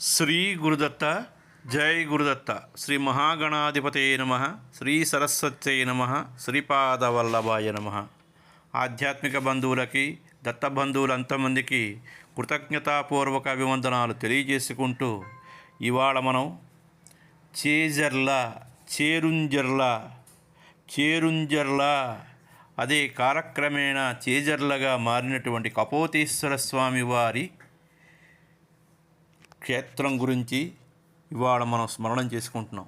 శ్రీ గురుదత్త జై గురుదత్త. శ్రీ మహాగణాధిపతే నమ. శ్రీ సరస్వత్యై నమ. శ్రీపాదవల్లభాయ నమ. ఆధ్యాత్మిక బంధువులకి దత్త బంధువులంతమందికి కృతజ్ఞతాపూర్వక అభివందనాలు తెలియజేసుకుంటూ ఇవాళ మనం చేజర్ల చేరుంజర్ల చేరుంజర్ల అదే కాలక్రమేణా చేజర్లగా మారినటువంటి కపోతేశ్వర స్వామి వారి క్షేత్రం గురించి ఇవాళ మనం స్మరణం చేసుకుంటున్నాం.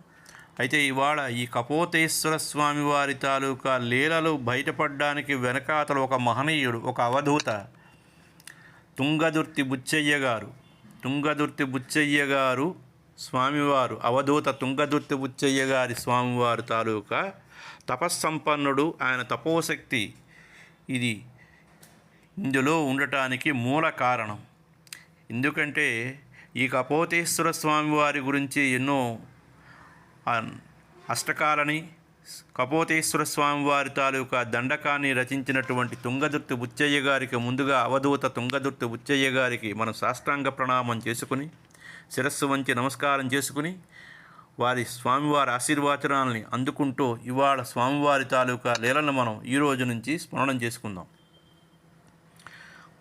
అయితే ఇవాళ ఈ కపోతేశ్వర స్వామి వారి తాలూకా లీలలు బయటపడడానికి వెనకాతల ఒక మహనీయుడు ఒక అవధూత తుంగదుర్తి బుచ్చయ్య గారు. తుంగదుర్తి బుచ్చయ్య గారు స్వామివారు అవధూత తుంగదుర్తి బుచ్చయ్య గారి స్వామివారు తాలూకా తపస్సంపన్నుడు ఆయన తపోశక్తి. ఇది ఇందులో ఉండటానికి మూల కారణం. ఎందుకంటే ఈ కపోతేశ్వర స్వామి వారి గురించి ఎన్నో అష్టకాలని కపోతేశ్వర స్వామి వారి తాలూకా దండకాన్ని రచించినటువంటి తుంగదుర్తి బుచ్చయ్య గారికి ముందుగా అవధూత తుంగదుర్తి బుచ్చయ్య గారికి మనం సాష్టాంగ ప్రణామం చేసుకుని శిరస్సు వంచి నమస్కారం చేసుకుని వారి స్వామివారి ఆశీర్వాచనాలని అందుకుంటూ ఇవాళ స్వామివారి తాలూకా లీలను మనం ఈ రోజు నుంచి స్మరణం చేసుకుందాం.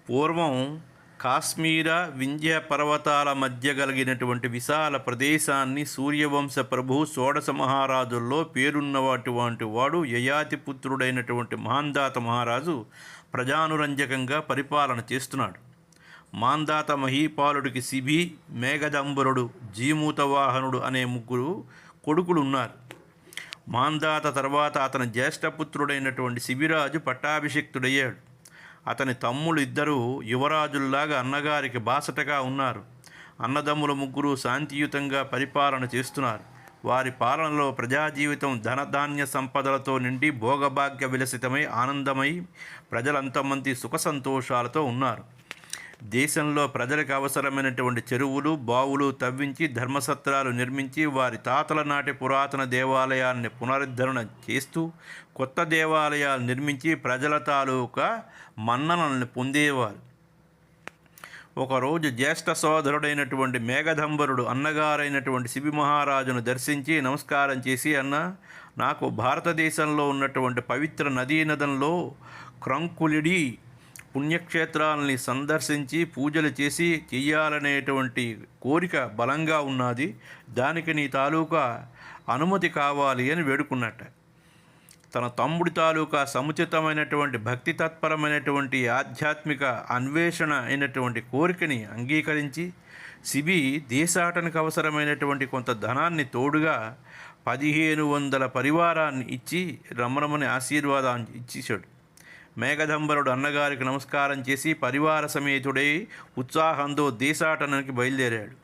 పూర్వం కాశ్మీర వింధ్య పర్వతాల మధ్య కలిగినటువంటి విశాల ప్రదేశాన్ని సూర్యవంశ ప్రభు షోడశ మహారాజుల్లో పేరున్నటువంటి వాడు యయాతి పుత్రుడైనటువంటి మహాందాత మహారాజు ప్రజానురంజకంగా పరిపాలన చేస్తున్నాడు. మాందాత మహీపాలుడికి శిబి మేఘదంబరుడు జీమూతవాహనుడు అనే ముగ్గురు కొడుకులు ఉన్నారు మాందాత తర్వాత అతని జ్యేష్ఠపుత్రుడైనటువంటి శిబిరాజు పట్టాభిషిక్తుడయ్యాడు. అతని తమ్ముళ్ళు ఇద్దరు యువరాజుల్లాగా అన్నగారికి బాసటగా ఉన్నారు. అన్నదమ్ముల ముగ్గురు శాంతియుతంగా పరిపాలన చేస్తున్నారు. వారి పాలనలో ప్రజాజీవితం ధనధాన్య సంపదలతో నిండి భోగభాగ్య విలసితమై ఆనందమై ప్రజలంతమంది సుఖ సంతోషాలతో ఉన్నారు. దేశంలో ప్రజలకు అవసరమైనటువంటి చెరువులు బావులు తవ్వించి ధర్మసత్రాలు నిర్మించి వారి తాతల నాటి పురాతన దేవాలయాల్ని పునరుద్ధరణ చేస్తూ కొత్త దేవాలయాలు నిర్మించి ప్రజల తాలూకా మన్ననల్ని పొందేవారు. ఒకరోజు జ్యేష్ఠ సోదరుడైనటువంటి మేఘదంబరుడు అన్నగారైనటువంటి శిబి మహారాజును దర్శించి నమస్కారం చేసి అన్న నాకు భారతదేశంలో ఉన్నటువంటి పవిత్ర నదీ నదంలో క్రంకులిడి పుణ్యక్షేత్రాలని సందర్శించి పూజలు చేసి చెయ్యాలనేటువంటి కోరిక బలంగా ఉన్నది. దానికి నీ తాలూకా అనుమతి కావాలి అని వేడుకున్నట్ట. తన తమ్ముడి తాలూకా సముచితమైనటువంటి భక్తి తత్పరమైనటువంటి ఆధ్యాత్మిక అన్వేషణ అయినటువంటి కోరికని అంగీకరించి సిబి దేశాటనకు అవసరమైనటువంటి కొంత ధనాన్ని తోడుగా పదిహేను వందల పరివారాన్ని ఇచ్చి రమణమని ఆశీర్వాదాన్ని ఇచ్చేశాడు. మేఘదంబరుడు అన్నగారికి నమస్కారం చేసి పరివార సమేతుడై ఉత్సాహంతో దేశాటనానికి బయలుదేరాడు.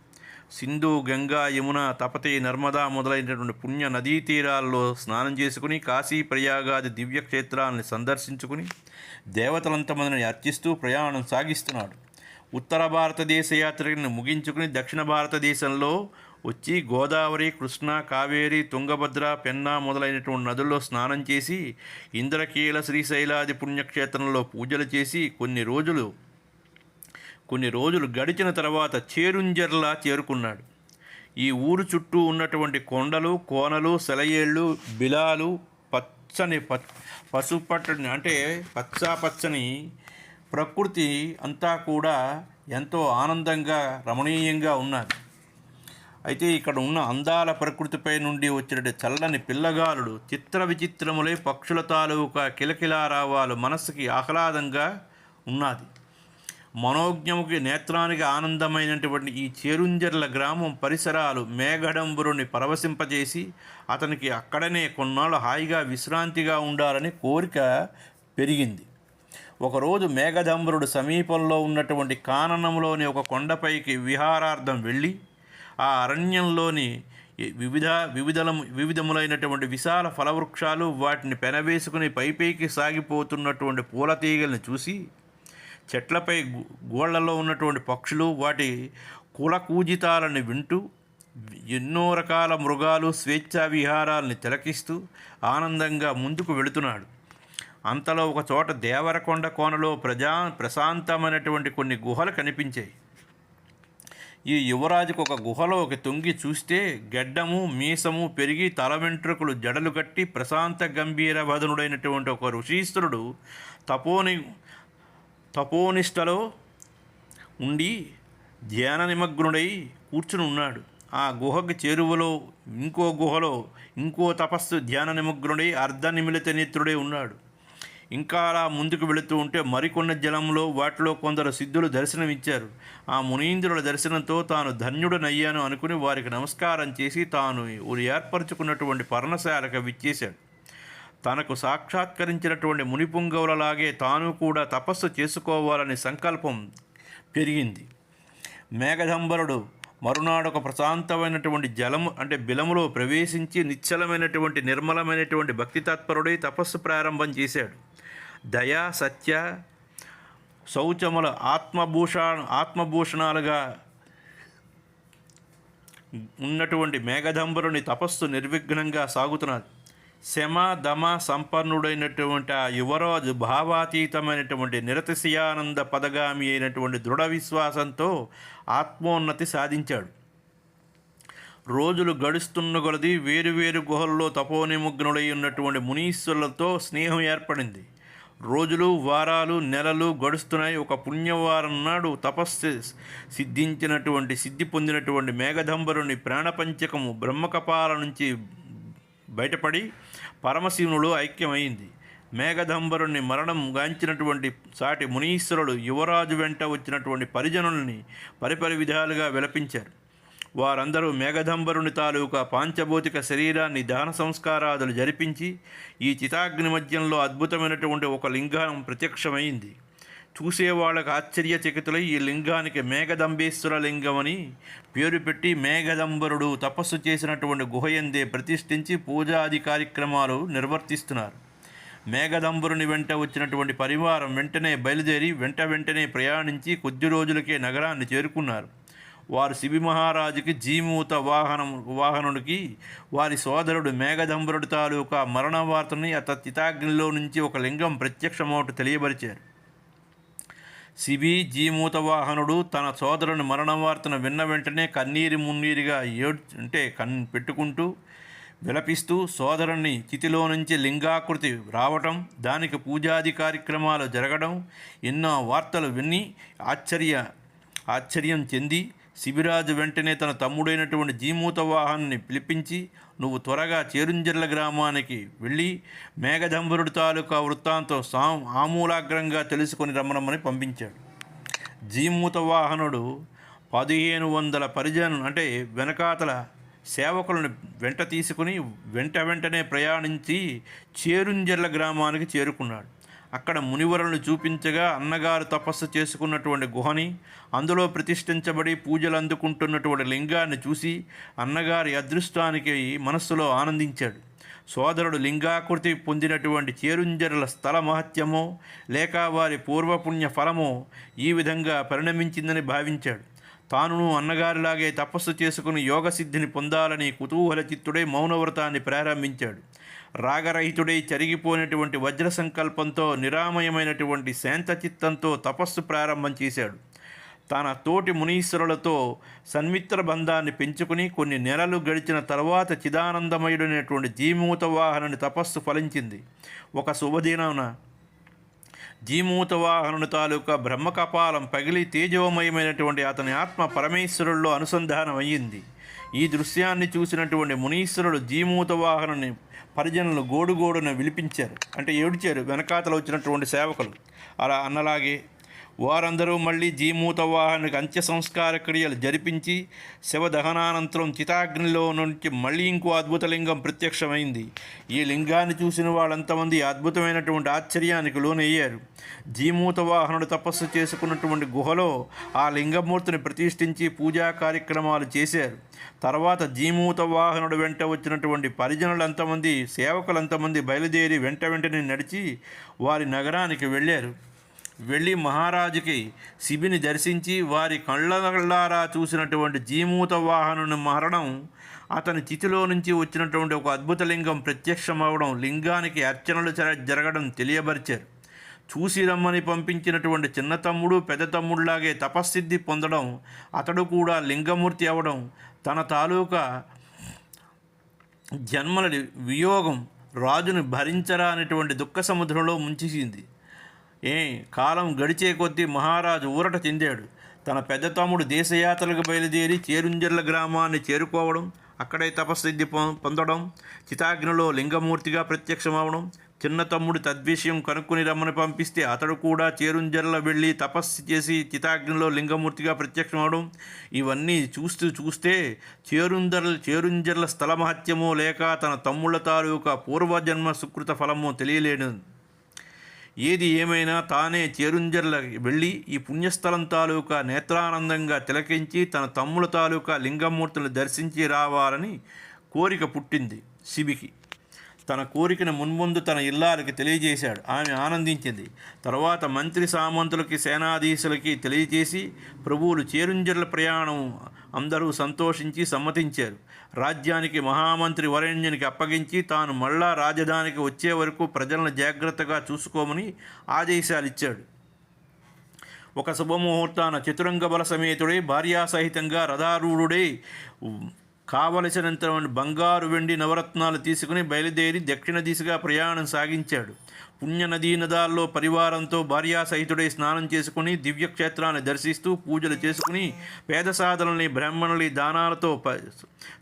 సింధు గంగా యమున తపతి నర్మదా మొదలైనటువంటి పుణ్య నదీ తీరాల్లో స్నానం చేసుకుని కాశీ ప్రయాగాది దివ్యక్షేత్రాలను సందర్శించుకుని దేవతలంతమందిని అర్చిస్తూ ప్రయాణం సాగిస్తున్నాడు. ఉత్తర భారతదేశ యాత్రను ముగించుకుని దక్షిణ భారతదేశంలో వచ్చి గోదావరి కృష్ణ కావేరి తుంగభద్ర పెన్నా మొదలైనటువంటి నదుల్లో స్నానం చేసి ఇంద్రకీల శ్రీశైలాది పుణ్యక్షేత్రంలో పూజలు చేసి కొన్ని రోజులు కొన్ని రోజులు గడిచిన తర్వాత చేరుంజర్లా చేరుకున్నాడు. ఈ ఊరు చుట్టూ ఉన్నటువంటి కొండలు కోనలు సెలయేళ్ళు బిలాలు పచ్చని ప పసుపట్టని అంటే పచ్చా పచ్చని ప్రకృతి అంతా కూడా ఎంతో ఆనందంగా రమణీయంగా ఉన్నది అయితే ఇక్కడ ఉన్న అందాల ప్రకృతిపై నుండి వచ్చిన చల్లని పిల్లగాలుడు చిత్ర విచిత్రములై పక్షుల తాలూకా కిలకిలారావాలు మనస్సుకి ఆహ్లాదంగా ఉన్నది. మనోజ్ఞముకి నేత్రానికి ఆనందమైనటువంటి ఈ చేరుంజర్ల గ్రామం పరిసరాలు మేఘడంబురుని పరవశింపజేసి అతనికి అక్కడనే కొన్నాళ్ళు హాయిగా విశ్రాంతిగా ఉండాలని కోరిక పెరిగింది. ఒకరోజు మేఘదంబరుడు సమీపంలో ఉన్నటువంటి కాననంలోని ఒక కొండపైకి విహారార్థం వెళ్ళి ఆ అరణ్యంలోని వివిధ వివిధలము వివిధములైనటువంటి విశాల ఫలవృక్షాలు వాటిని పెనవేసుకుని పైపైకి సాగిపోతున్నటువంటి పూల తీగల్ని చూసి చెట్లపై గోళ్ళలో ఉన్నటువంటి పక్షులు వాటి కులకూజితాలను వింటూ ఎన్నో రకాల మృగాలు స్వేచ్ఛా విహారాలని తిలకిస్తూ ఆనందంగా ముందుకు వెళుతున్నాడు. అంతలో ఒక చోట దేవరకొండ కోనలో ప్రజా ప్రశాంతమైనటువంటి కొన్ని గుహలు కనిపించాయి. ఈ యువరాజుకు ఒక గుహలోకి తొంగి చూస్తే గెడ్డము మీసము పెరిగి తల వెంట్రుకలు జడలు కట్టి ప్రశాంత గంభీర వదనుడైనటువంటి ఒక ఋషీశ్వరుడు తపోని తపోనిష్టలో ఉండి ధ్యాన నిమగ్నుడై కూర్చుని ఉన్నాడు. ఆ గుహకు చేరువలో ఇంకో గుహలో ఇంకో తపస్సు ధ్యాన నిమగ్నుడై అర్ధ నిమిలిత నేత్రుడై ఉన్నాడు. ఇంకా అలా ముందుకు వెళుతూ ఉంటే మరికొన్న జలంలో వాటిలో కొందరు సిద్ధులు దర్శనమిచ్చారు. ఆ మునీంద్రుల దర్శనంతో తాను ధన్యుడనయ్యాను అనుకుని వారికి నమస్కారం చేసి తాను ఏర్పరచుకున్నటువంటి పర్ణశాలకు విచ్చేశాడు. తనకు సాక్షాత్కరించినటువంటి మునిపుంగవులలాగే తాను కూడా తపస్సు చేసుకోవాలనే సంకల్పం పెరిగింది. మేఘదంబరుడు మరునాడు ఒక ప్రశాంతమైనటువంటి జలము అంటే బిలములో ప్రవేశించి నిశ్చలమైనటువంటి నిర్మలమైనటువంటి భక్తి తత్పరుడై తపస్సు ప్రారంభం చేశాడు. దయా సత్య శౌచముల ఆత్మభూషణ ఆత్మభూషణాలుగా ఉన్నటువంటి మేఘదంబరుని తపస్సు నిర్విఘ్నంగా సాగుతున్నది శమ దమ సంపన్నుడైనటువంటి ఆ యువరాజు భావాతీతమైనటువంటి నిరతిశయానంద పదగామి అయినటువంటి దృఢ విశ్వాసంతో ఆత్మోన్నతి సాధించాడు. రోజులు గడుస్తున్న కొలది వేరువేరు గుహల్లో తపోనిమగ్నుడై ఉన్నటువంటి మునీశ్వరులతో స్నేహం ఏర్పడింది. రోజులు వారాలు నెలలు గడుస్తున్నాయి. ఒక పుణ్యవారం నాడు తపస్సు సిద్ధించినటువంటి సిద్ధి పొందినటువంటి మేఘదంబరుని ప్రాణపంచకము బ్రహ్మకపాల నుంచి బయటపడి పరమశివునుడు ఐక్యమైంది. మేఘదంబరుని మరణం గాంచినటువంటి సాటి మునీశ్వరుడు యువరాజు వెంట వచ్చినటువంటి పరిజనుల్ని పరిపరి విధాలుగా విలపించారు. వారందరూ మేఘదంబరుని తాలూకా పాంచభౌతిక శరీరాన్ని దహన సంస్కారాదులు జరిపించి ఈ చితాగ్ని మధ్యంలో అద్భుతమైనటువంటి ఒక లింగం ప్రత్యక్షమైంది. చూసేవాళ్ళకు ఆశ్చర్యచకితులై ఈ లింగానికి మేఘదంబేశ్వర లింగమని పేరు పెట్టి మేఘదంబరుడు తపస్సు చేసినటువంటి గుహయందే ప్రతిష్ఠించి పూజాది కార్యక్రమాలు నిర్వర్తిస్తున్నారు. మేఘదంబరుని వెంట వచ్చినటువంటి పరివారం వెంటనే బయలుదేరి వెంట వెంటనే ప్రయాణించి కొద్ది రోజులకే నగరాన్ని చేరుకున్నారు. వారు శిబి మహారాజుకి జీమూత వాహనం వాహనుడికి వారి సోదరుడు మేఘదంబరుడు తాలూకా మరణ వార్తని అత చితాగ్నిలో నుంచి ఒక లింగం ప్రత్యక్షమవుట తెలియబరిచారు శిబి జీమూత వాహనుడు తన సోదరుని మరణ వార్తను విన్న వెంటనే కన్నీరి మున్నీరుగా ఏడ్ అంటే కన్ పెట్టుకుంటూ విలపిస్తూ సోదరుని చితిలో నుంచి లింగాకృతి రావటం దానికి పూజాది కార్యక్రమాలు జరగడం ఎన్నో వార్తలు విని ఆశ్చర్య ఆశ్చర్యం చెంది శిబిరాజు వెంటనే తన తమ్ముడైనటువంటి జీమూత వాహనాన్ని పిలిపించి నువ్వు త్వరగా చేరుంజర్ల గ్రామానికి వెళ్ళి మేఘధంబరుడు తాలూకా వృత్తాంతం సా ఆమూలాగ్రంగా తెలుసుకొని రమ్మనమని పంపించాడు. జీమూత వాహనుడు పదిహేను వందల పరిజను అంటే వెనకాతల సేవకులను వెంట తీసుకుని వెంట వెంటనే ప్రయాణించి చేరుంజర్ల గ్రామానికి చేరుకున్నాడు. అక్కడ మునివరులను చూపించగా అన్నగారు తపస్సు చేసుకున్నటువంటి గుహని అందులో ప్రతిష్ఠించబడి పూజలు అందుకుంటున్నటువంటి లింగాన్ని చూసి అన్నగారి అదృష్టానికి మనస్సులో ఆనందించాడు. సోదరుడు లింగాకృతి పొందినటువంటి చేరుంజరుల స్థల మహత్యమో లేక వారి పూర్వపుణ్య ఫలమో ఈ విధంగా పరిణమించిందని భావించాడు. తానును అన్నగారిలాగే తపస్సు చేసుకుని యోగసిద్ధిని పొందాలని కుతూహల చిత్తుడే మౌనవ్రతాన్ని ప్రారంభించాడు. రాగరహితుడై చరిగిపోయినటువంటి వజ్ర సంకల్పంతో నిరామయమైనటువంటి శాంత చిత్తంతో తపస్సు ప్రారంభం చేశాడు. తన తోటి మునీశ్వరులతో సన్మిత్ర బంధాన్ని పెంచుకుని కొన్ని నెలలు గడిచిన తర్వాత చిదానందమయుడైనటువంటి జీమూత వాహనుని తపస్సు ఫలించింది. ఒక శుభదినమున జీమూత వాహనుని తాలూకా బ్రహ్మకపాలం పగిలి తేజోమయమైనటువంటి అతని ఆత్మ పరమేశ్వరుల్లో అనుసంధానం అయ్యింది ఈ దృశ్యాన్ని చూసినటువంటి మునీశ్వరుడు జీమూత వాహనుని పరిజనులు గోడుగోడున విలిపించారు. అంటే ఏడ్చారు. వెనకాతలు వచ్చినటువంటి సేవకులు. అలా అన్నలాగే వారందరూ మళ్ళీ జీమూత అంత్య సంస్కార క్రియలు జరిపించి శవదహనానంతరం చితాగ్నిలో నుంచి మళ్ళీ ఇంకో అద్భుత లింగం ప్రత్యక్షమైంది. ఈ లింగాన్ని చూసిన వాళ్ళంతమంది అద్భుతమైనటువంటి ఆశ్చర్యానికి లోనయ్యారు. జీమూతవాహనుడు తపస్సు చేసుకున్నటువంటి గుహలో ఆ లింగమూర్తిని ప్రతిష్ఠించి పూజా కార్యక్రమాలు చేశారు. తర్వాత జీమూతవాహనుడు వెంట వచ్చినటువంటి పరిజనులంతమంది సేవకులంతమంది బయలుదేరి వెంట వెంటనే నడిచి వారి నగరానికి వెళ్ళారు. వెళ్ళి మహారాజుకి శిబిని దర్శించి వారి కళ్ళలారా చూసినటువంటి జీమూత వాహనుని మరణం అతని చితిలో నుంచి వచ్చినటువంటి ఒక అద్భుత లింగం ప్రత్యక్షమవడం లింగానికి అర్చనలు జరగడం తెలియబరిచారు. చూసి రమ్మని పంపించినటువంటి చిన్న తమ్ముడు పెద్ద తమ్ముడిలాగే తపస్సిద్ధి పొందడం అతడు కూడా లింగమూర్తి అవడం తన తాలూకా జన్మల వియోగం రాజును భరించరా అనేటువంటి దుఃఖ సముద్రంలో ముంచేసింది. ఏ కాలం గడిచే కొద్దీ మహారాజు ఊరట చెందాడు. తన పెద్ద తమ్ముడు దేశయాత్రలకు బయలుదేరి చేరుంజర్ల గ్రామాన్ని చేరుకోవడం అక్కడే తపస్సిద్ధి పొ- పొందడం చితాగ్నిలో లింగమూర్తిగా ప్రత్యక్షమవడం చిన్న తమ్ముడు తద్విషయం కనుక్కుని రమ్మని పంపిస్తే అతడు కూడా చేరుంజర్ల వెళ్ళి తపస్సు చేసి చితాగ్నిలో లింగమూర్తిగా ప్రత్యక్షమవడం ఇవన్నీ చూస్తూ చూస్తే చేరుంజర్ల చేరుంజర్ల స్థల మహత్యమో లేక తన తమ్ముళ్ళ తాలూకా పూర్వజన్మ సుకృత ఫలమో తెలియలేను. ఏది ఏమైనా తానే చేరుంజర్ల వెళ్ళి ఈ పుణ్యస్థలం తాలూకా నేత్రానందంగా తిలకించి తన తమ్ముల తాలూకా లింగమూర్తులను దర్శించి రావాలని కోరిక పుట్టింది శిబికి. తన కోరికను మున్ముందు తన ఇల్లాలకి తెలియజేశాడు. ఆమె ఆనందించింది. తర్వాత మంత్రి సామంతులకి సేనాధీశులకి తెలియజేసి ప్రభువులు చేరుంజర్ల ప్రయాణం అందరూ సంతోషించి సమ్మతించారు. రాజ్యానికి మహామంత్రి వరేణ్యునికి అప్పగించి తాను మళ్ళా రాజధానికి వచ్చే వరకు ప్రజలను జాగ్రత్తగా చూసుకోమని ఆదేశాలు ఇచ్చాడు ఒక శుభముహూర్తాన చతురంగ బల సమేతుడై భార్యాసహితంగా రథారూఢుడై కావలసినంత బంగారు వెండి నవరత్నాలు తీసుకుని బయలుదేరి దక్షిణ దిశగా ప్రయాణం సాగించాడు. పుణ్య నదీ నదాల్లో పరివారంతో భార్యాసహితుడై స్నానం చేసుకుని దివ్యక్షేత్రాన్ని దర్శిస్తూ పూజలు చేసుకుని పేద సాధనల్ని బ్రాహ్మణులి దానాలతో ప-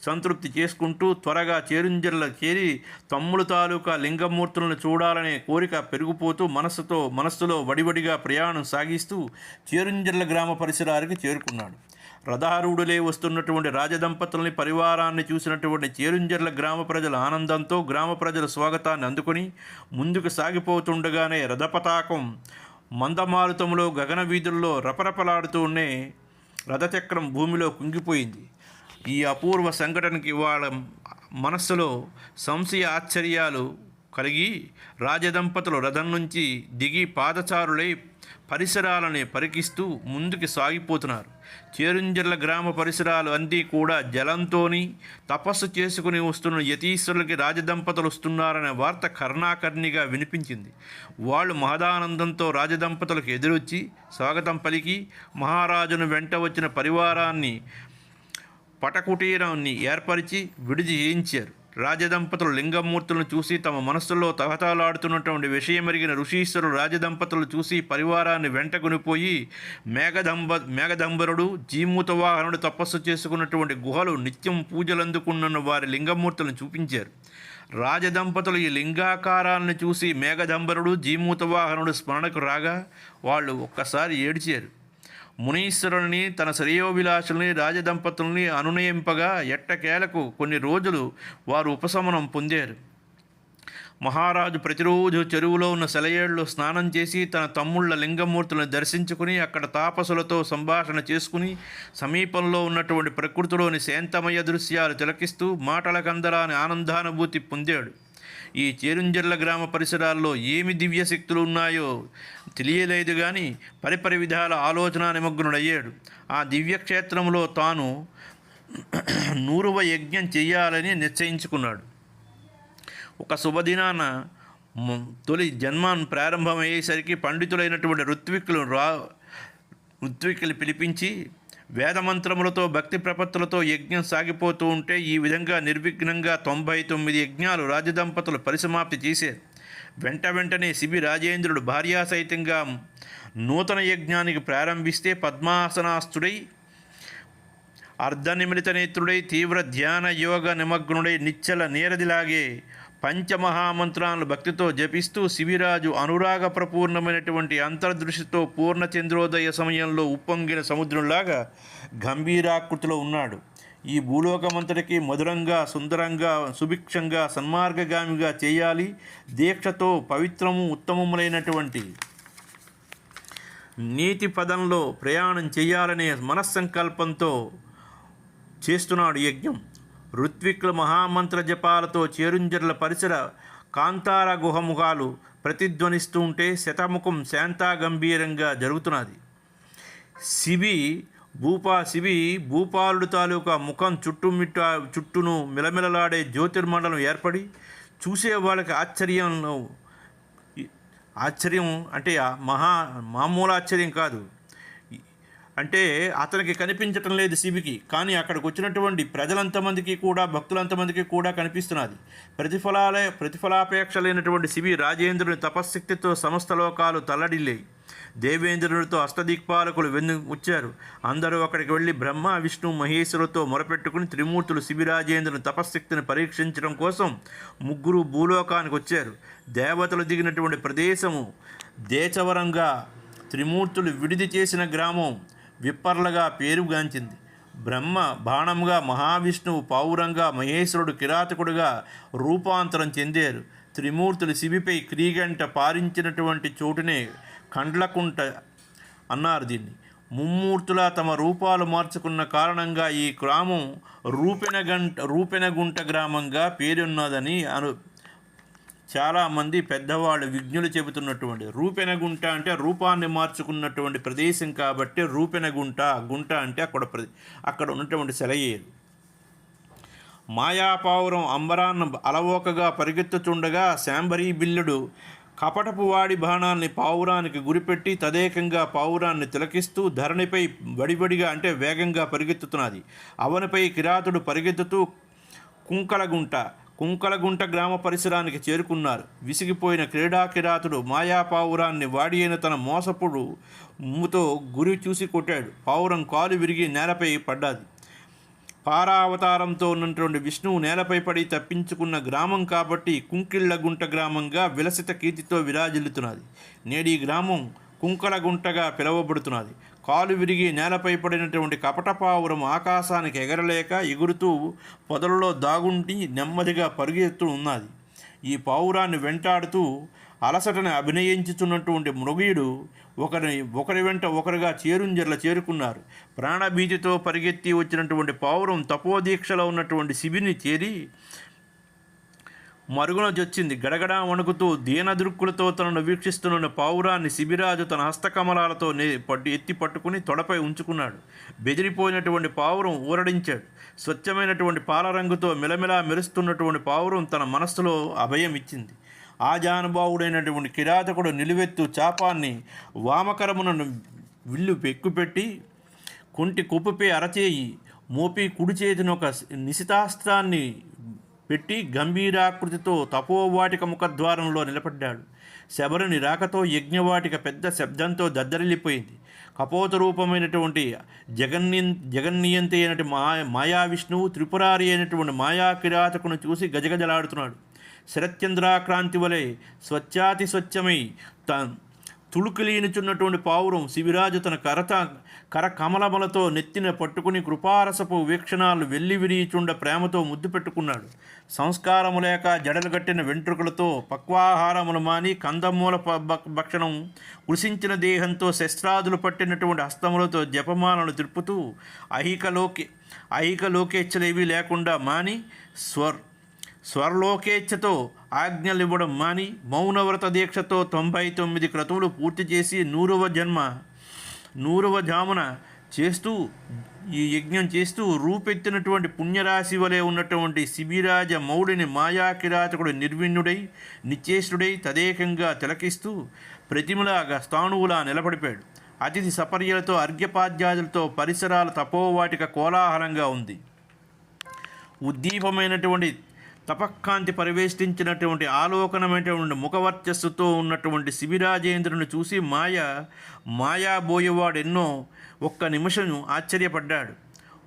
సంతృప్తి చేసుకుంటూ త్వరగా చేరుంజర్ల చేరి తమ్ముడు తాలూకా లింగమూర్తులను చూడాలనే కోరిక పెరిగిపోతూ మనస్సుతో మనస్సులో వడివడిగా ప్రయాణం సాగిస్తూ చేరుంజర్ల గ్రామ పరిసరానికి చేరుకున్నాడు. రథారూఢులే వస్తున్నటువంటి రాజదంపతుల్ని పరివారాన్ని చూసినటువంటి చేరుంజర్ల గ్రామ ప్రజల ఆనందంతో గ్రామ ప్రజల స్వాగతాన్ని అందుకొని ముందుకు సాగిపోతుండగానే రథపతాకం మందమారుతంలో గగన వీధుల్లో రపరపలాడుతూనే రథచక్రం భూమిలో కుంగిపోయింది. ఈ అపూర్వ సంఘటనకి వాళ్ళ మనస్సులో సంశయ ఆశ్చర్యాలు కలిగి రాజదంపతులు రథం నుంచి దిగి పాదచారులై పరిసరాలని పరికిస్తూ ముందుకు సాగిపోతున్నారు. చేరుంజర్ల గ్రామ పరిసరాలు అన్నీ కూడా జలంతోని తపస్సు చేసుకుని వస్తున్న యతీశ్వరులకి రాజదంపతులు వస్తున్నారనే వార్త కర్ణాకర్ణిగా వినిపించింది. వాళ్ళు మహదానందంతో రాజదంపతులకు ఎదురొచ్చి స్వాగతం పలికి మహారాజును వెంట వచ్చిన పరివారాన్ని పటకుటీరాన్ని ఏర్పరిచి విడిది చేయించారు. రాజదంపతులు లింగమూర్తులను చూసి తమ మనస్సులో తహతాలాడుతున్నటువంటి విషయమరిగిన ఋషీశ్వరుడు రాజదంపతులు చూసి పరివారాన్ని వెంటగునిపోయి మేఘదంబ మేఘదంబరుడు జీమూత వాహనుడు తపస్సు చేసుకున్నటువంటి గుహలు నిత్యం పూజలు అందుకున్న వారి లింగమూర్తులను చూపించారు. రాజదంపతులు ఈ లింగాకారాలను చూసి మేఘదంబరుడు జీమూత వాహనుడు స్మరణకు రాగా వాళ్ళు ఒక్కసారి ఏడిచారు. మునీశ్వరుల్ని తన శ్రేయోభిలాషుల్ని రాజదంపతుల్ని అనునయింపగా ఎట్టకేలకు కొన్ని రోజులు వారు ఉపశమనం పొందారు. మహారాజు ప్రతిరోజు చెరువులో ఉన్న సెలయేళ్ళు స్నానం చేసి తన తమ్ముళ్ళ లింగమూర్తులను దర్శించుకుని అక్కడ తాపసులతో సంభాషణ చేసుకుని సమీపంలో ఉన్నటువంటి ప్రకృతిలోని శాంతమయ దృశ్యాలు తిలకిస్తూ మాటలకందరాని ఆనందానుభూతి పొందాడు. ఈ చేరుంజర్ల గ్రామ పరిసరాల్లో ఏమి దివ్య శక్తులు ఉన్నాయో తెలియలేదు కానీ పరిపరి విధాల ఆలోచన నిమగ్నుడయ్యాడు. ఆ దివ్యక్షేత్రంలో తాను నూరువ యజ్ఞం చేయాలని నిశ్చయించుకున్నాడు. ఒక శుభదినాన తొలి జన్మాన్ ప్రారంభమయ్యేసరికి పండితులైనటువంటి ఋత్విక్కులు రా ఋత్విక్కులు పిలిపించి వేదమంత్రములతో భక్తి ప్రపత్తులతో యజ్ఞం సాగిపోతూ ఉంటే ఈ విధంగా నిర్విఘ్నంగా తొంభై తొమ్మిది యజ్ఞాలు రాజదంపతులు పరిసమాప్తి చేశారు. వెంట వెంటనే శిబి రాజేంద్రుడు భార్యాసహితంగా నూతన యజ్ఞానికి ప్రారంభిస్తే పద్మాసనాస్తుడై అర్ధనిమిలిత నేత్రుడై తీవ్ర ధ్యాన యోగ నిమగ్నుడై నిచ్చల నీరదిలాగే పంచమహామంత్రాలను భక్తితో జపిస్తూ శివిరాజు అనురాగ ప్రపూర్ణమైనటువంటి అంతర్దృష్టితో పూర్ణ చంద్రోదయ సమయంలో ఉప్పొంగిన సముద్రంలాగా గంభీరాకృతిలో ఉన్నాడు. ఈ భూలోకమంతటికి మధురంగా సుందరంగా సుభిక్షంగా సన్మార్గగామిగా చేయాలి. దీక్షతో పవిత్రము ఉత్తమములైనటువంటి నీతి పదంలో ప్రయాణం చేయాలనే మనస్సంకల్పంతో చేస్తున్నాడు యజ్ఞం. ఋత్విక్ల మహామంత్ర జపాలతో చేరుంజర్ల పరిసర కాంతార గుహముఖాలు ప్రతిధ్వనిస్తూ ఉంటే శతముఖం శాంతాగంభీరంగా జరుగుతున్నది. శిబి భూపా శివి భూపాలుడు తాలూకా ముఖం చుట్టుమిట్ట చుట్టూను మిలమిలలాడే జ్యోతిర్మండలం ఏర్పడి చూసే వాళ్ళకి ఆశ్చర్యం ఆశ్చర్యం అంటే మహా మామూలు ఆశ్చర్యం కాదు. అంటే అతనికి కనిపించటం లేదు శివికి కానీ అక్కడికి వచ్చినటువంటి ప్రజలంతమందికి కూడా భక్తులంతమందికి కూడా కనిపిస్తున్నది. ప్రతిఫలాలే ప్రతిఫలాపేక్ష లేనటువంటి శివి రాజేంద్రుని తపశ్శక్తితో సమస్త లోకాలు తల్లడిల్లాయి. దేవేంద్రుడితో అష్టదిక్పాలకులు వెన్ను వచ్చారు అందరూ అక్కడికి వెళ్ళి బ్రహ్మ విష్ణు మహేశ్వరులతో మొరపెట్టుకుని త్రిమూర్తులు శిబిరాజేంద్రుని తపశ్శక్తిని పరీక్షించడం కోసం ముగ్గురు భూలోకానికి వచ్చారు. దేవతలు దిగినటువంటి ప్రదేశము దేశవరంగా త్రిమూర్తులు విడిది చేసిన గ్రామం విప్పర్లగా పేరుగాంచింది. బ్రహ్మ బాణంగా మహావిష్ణువు పావురంగా మహేశ్వరుడు కిరాతకుడుగా రూపాంతరం చెందారు. త్రిమూర్తులు శిబిపై క్రీగంట పారించినటువంటి చోటునే కండ్లకుంట అన్నారు దీన్ని. ముమ్మూర్తుల తమ రూపాలు మార్చుకున్న కారణంగా ఈ గ్రామం రూపెనగంట రూపెనగుంట గ్రామంగా పేరున్నదని అను చాలామంది పెద్దవాళ్ళు విజ్ఞులు చెబుతున్నటువంటి రూపెనగుంట అంటే రూపాన్ని మార్చుకున్నటువంటి ప్రదేశం కాబట్టి రూపెనగుంట గుంట అంటే అక్కడ ప్ర అక్కడ ఉన్నటువంటి సెలయేరు. మాయాపావురం అంబరాన్న అలవోకగా పరిగెత్తుచుండగా శాంబరీ బిల్లుడు కపటపు వాడి బాణాల్ని పావురానికి గురిపెట్టి తదేకంగా పావురాన్ని తిలకిస్తూ ధరణిపై వడివడిగా అంటే వేగంగా పరిగెత్తుతున్నది. అవనిపై కిరాతుడు పరిగెత్తుతూ కుంకలగుంట కుంకలగుంట గ్రామ పరిసరానికి చేరుకున్నారు. విసిగిపోయిన క్రీడా కిరాతుడు మాయా పావురాన్ని వాడి అయిన తన మోసపుడు ముమ్ముతో గురి చూసి కొట్టాడు. పావురం కాలు విరిగి నేలపై పడ్డాది. పారావతారంతో ఉన్నటువంటి విష్ణువు నేలపై పడి తప్పించుకున్న గ్రామం కాబట్టి కుంకిళ్ళగుంట గ్రామంగా విలసిత కీర్తితో విరాజిల్లుతున్నది. నేడి గ్రామం కుంకలగుంటగా పిలువబడుతున్నది. కాలు విరిగి నేలపై పడినటువంటి కపటపావురం ఆకాశానికి ఎగరలేక ఎగురుతూ పొదలలో దాగుంటి నెమ్మదిగా పరుగెత్తు ఉన్నది. ఈ పావురాన్ని వెంటాడుతూ అలసటని అభినయించుతున్నటువంటి మృగయుడు ఒకరి ఒకరి వెంట ఒకరుగా చేరుంజర్ల చేరుకున్నారు. ప్రాణభీతితో పరిగెత్తి వచ్చినటువంటి పావురం తపోదీక్షలో ఉన్నటువంటి శిబిని చేరి మరుగున జొచ్చింది. గడగడా వణుకుతూ దీనదృక్కులతో తనను వీక్షిస్తున్న పావురాన్ని శిబిరాజు తన హస్తకమలాలతో పట్టు ఎత్తి పట్టుకుని తొడపై ఉంచుకున్నాడు. బెదిరిపోయినటువంటి పావురం ఊరడించాడు. స్వచ్ఛమైనటువంటి పాలరంగుతో మిలమిలా మెరుస్తున్నటువంటి పావురం తన మనస్సులో అభయం ఇచ్చింది ఆజానుభావుడైనటువంటి కిరాతకుడు నిలువెత్తు చాపాన్ని వామకరమునను విల్లు పెక్కుపెట్టి కుంటి కుప్పపై అరచేయి మోపి కుడి చేతిని ఒక నిశితాస్త్రాన్ని పెట్టి గంభీరాకృతితో తపోవాటిక ముఖద్వారంలో నిలబడ్డాడు. శబరుని రాకతో యజ్ఞవాటిక పెద్ద శబ్దంతో దద్దరిల్లిపోయింది. కపోత రూపమైనటువంటి జగన్ని జగన్నియంతి అయినటువంటి మాయా మాయా విష్ణువు త్రిపురారి అయినటువంటి మాయా కిరాతకును చూసి గజగజలాడుతున్నాడు. శరత్చంద్రాక్రాంతి వలె స్వచ్ఛాతి స్వచ్ఛమై త తుళుకులీనుచున్నటువంటి పావురం శివిరాజు తన కరత కర కమలములతో నెత్తిన పట్టుకుని కృపారసపు వీక్షణాలు వెల్లి విరియుచుండ ప్రేమతో ముద్దు పెట్టుకున్నాడు. సంస్కారము లేక జడలు కట్టిన వెంట్రుకలతో పక్వాహారములు మాని కందమూల ప- భక్షణం కృషించిన దేహంతో శస్త్రాదులు పట్టినటువంటి హస్తములతో జపమాలను తిప్పుతూ అహికలోకి అహికలోకేచ్ఛలేవి లేకుండా మాని స్వర్ స్వర్లోకేచ్ఛతో ఆజ్ఞలివ్వడం మాని మౌనవ్రత దీక్షతో తొంభై తొమ్మిది క్రతువులు పూర్తి చేసి నూరవ జన్మ నూరవ జామున చేస్తూ ఈ యజ్ఞం చేస్తూ రూపెత్తినటువంటి పుణ్యరాశి వలె ఉన్నటువంటి శిబిరాజ మౌడిని మాయాకిరాతకుడు నిర్విణ్యుడై నిశ్చేష్టుడై తదేకంగా తిలకిస్తూ ప్రతిమలాగా స్థాణువులా నిలబడిపాడు అతిథి సపర్యలతో అర్ఘ్యపాద్యాదులతో పరిసరాల తపోవాటిక కోలాహలంగా ఉంది. ఉద్దీపమైనటువంటి తపక్కాంతి పరివేష్టించినటువంటి ఆలోకనమైనటువంటి ముఖవర్చస్సుతో ఉన్నటువంటి శిబిరాజేంద్రుని చూసి మాయ మాయాబోయేవాడెన్నో ఒక్క నిమిషం ఆశ్చర్యపడ్డాడు.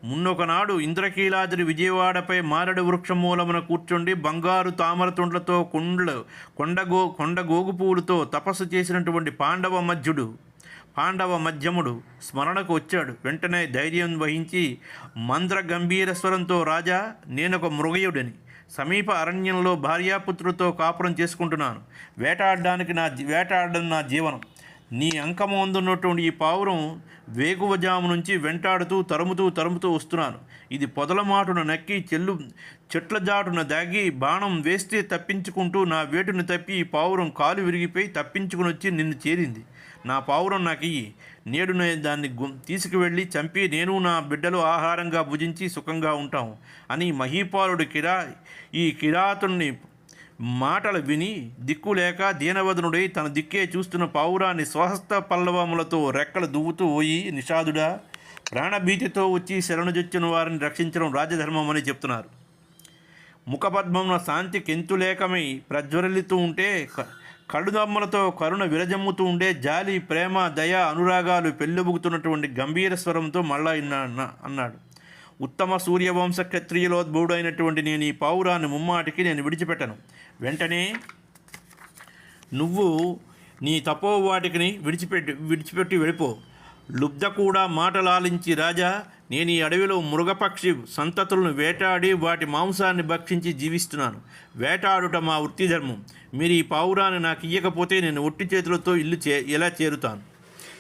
మున్నొకనాడు ఇంద్రకీలాద్రి విజయవాడపై మారడు వృక్షమూలమున కూర్చుండి బంగారు తామర తుండ్లతో కొండలు కొండగో కొండగోగు పూలతో తపస్సు చేసినటువంటి పాండవ మధ్యుడు పాండవ మధ్యముడు స్మరణకు వచ్చాడు. వెంటనే ధైర్యం వహించి మంద్ర గంభీర స్వరంతో రాజా నేనొక మృగయుడిని. సమీప అరణ్యంలో భార్యాపుత్రులతో కాపురం చేసుకుంటున్నాను. వేటాడడానికి నా వేటాడడం నా జీవనం. నీ అంకము అందున్నటువంటి ఈ పావురం వేగువజాము నుంచి వెంటాడుతూ తరుముతూ తరుముతూ వస్తున్నాను. ఇది పొదల మాటున నక్కి చెల్లు చెట్ల జాటున దాగి బాణం వేస్తే తప్పించుకుంటూ నా వేటును తప్పి ఈ పావురం కాలు విరిగిపోయి తప్పించుకుని వచ్చి నిన్ను చేరింది. నా పావురం నాకు. ఇయ్యి నేడు నేను దాన్ని గు తీసుకువెళ్ళి చంపి నేను నా బిడ్డలు ఆహారంగా భుజించి సుఖంగా ఉంటాం అని మహీపాలుడు కిరా ఈ కిరాతుణ్ణి మాటలు విని దిక్కు లేక దీనవదనుడై తన దిక్కే చూస్తున్న పావురాన్ని స్వహస్త పల్లవములతో రెక్కలు దువ్వుతూ పోయి నిషాదుడా ప్రాణభీతితో వచ్చి శరణుజొచ్చిన వారిని రక్షించడం రాజధర్మం అని చెప్తున్నారు. ముఖపద్మమున శాంతి కెంతులేకమై ప్రజ్వరిల్లుతూ ఉంటే కళ్ళుదమ్మలతో కరుణ విరజమ్ముతూ ఉండే జాలి ప్రేమ దయ అనురాగాలు పెళ్ళుబుకుతున్నటువంటి గంభీర స్వరంతో మళ్ళా ఇన్నా అన్నాడు. ఉత్తమ సూర్యవంశ క్షత్రియులోద్భవుడైనటువంటి నేను ఈ పావురాన్ని ముమ్మాటికి నేను విడిచిపెట్టను. వెంటనే నువ్వు నీ తపోవాటికిని విడిచిపెట్టి విడిచిపెట్టి వెళ్ళిపో. లుబ్ధ కూడా మాటలాలించి రాజా నేను ఈ అడవిలో మృగపక్షి సంతతులను వేటాడి వాటి మాంసాన్ని భక్షించి జీవిస్తున్నాను. వేటాడుట మా వృత్తి ధర్మం మీరు ఈ పావురాన్ని నాకు ఇయ్యకపోతే నేను ఒట్టి చేతులతో ఇల్లు చే ఎలా చేరుతాను?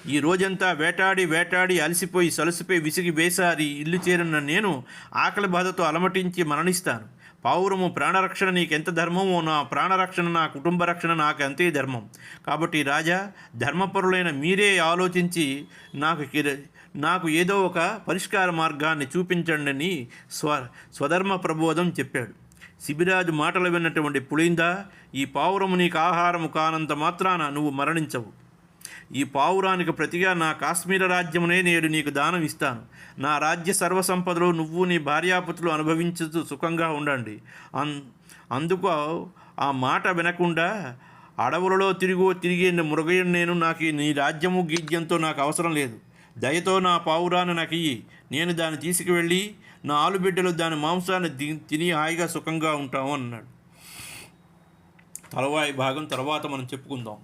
ఈ రోజంతా వేటాడి వేటాడి అలసిపోయి సలసిపోయి విసిగి వేసారి ఇల్లు చేరిన నేను ఆకలి బాధతో అలమటించి మరణిస్తాను. పావురము ప్రాణరక్షణ నీకెంత ధర్మమో నా ప్రాణరక్షణ నా కుటుంబ రక్షణ నాకు అంతే ధర్మం. కాబట్టి రాజా ధర్మపరులైన మీరే ఆలోచించి నాకు కిర- నాకు ఏదో ఒక పరిష్కార మార్గాన్ని చూపించండి అని స్వ స్వధర్మ ప్రబోధం చెప్పాడు. శిబిరాజు మాటలు విన్నటువంటి పులింద ఈ పావురము నీకు ఆహారము కానంత మాత్రాన నువ్వు మరణించవు. ఈ పావురానికి ప్రతిగా నా కాశ్మీర రాజ్యమునే నేడు నీకు దానం ఇస్తాను. నా రాజ్య సర్వసంపదలు నువ్వు నీ భార్యాపుత్రులు అనుభవించుతూ సుఖంగా ఉండండి. అన్ అందుకు ఆ మాట వినకుండా అడవులలో తిరుగు తిరిగే మృగయుడు నేను నాకు నీ రాజ్యము గీజ్యంతో నాకు అవసరం లేదు. దయతో నా పావురాన్ని నాకు ఇయ్యి. నేను దాన్ని తీసుకువెళ్ళి నా ఆలుబిడ్డలు దాని మాంసాన్ని తిని హాయిగా సుఖంగా ఉంటాము అన్నాడు. తలవాయి భాగం తర్వాత మనం చెప్పుకుందాం.